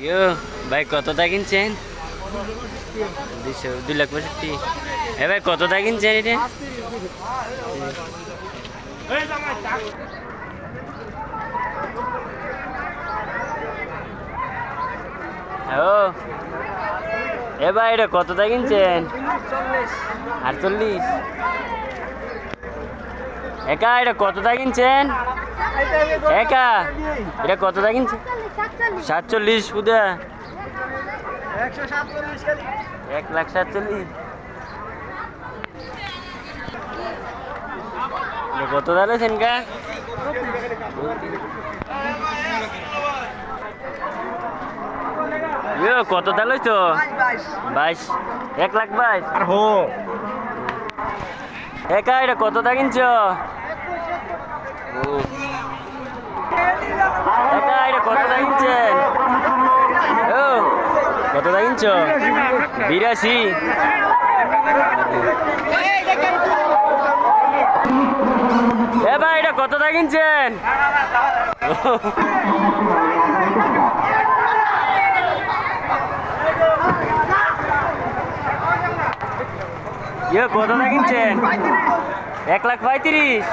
ইয়ো ভাই কতটা কিনছেন দুইশো দুই লাখ পঁয়ষট্টি এ ভাই কতটা কিনছেন এটা ও এ ভাই এটা কতটা কিনছেন আটচল্লিশ একা এটা কতটা কিনছেন একা এটা কতটা কিনছেন সাতচল্লিশ সুদা এক লাখ সাতচল্লিশ। কত দাঁড়াচ্ছেন কা? কত দাঁড়াইছ বাইশ। এক লাখ বাইশ। আর হো। একা এটা কতটা কিনছ কতটা কিনছেন ও কতটা কিনছ বিরাশি। এ ভাই এটা কতটা কিনছেন ইয়ে কতটা কিনছেন এক লাখ পঁয়ত্রিশ।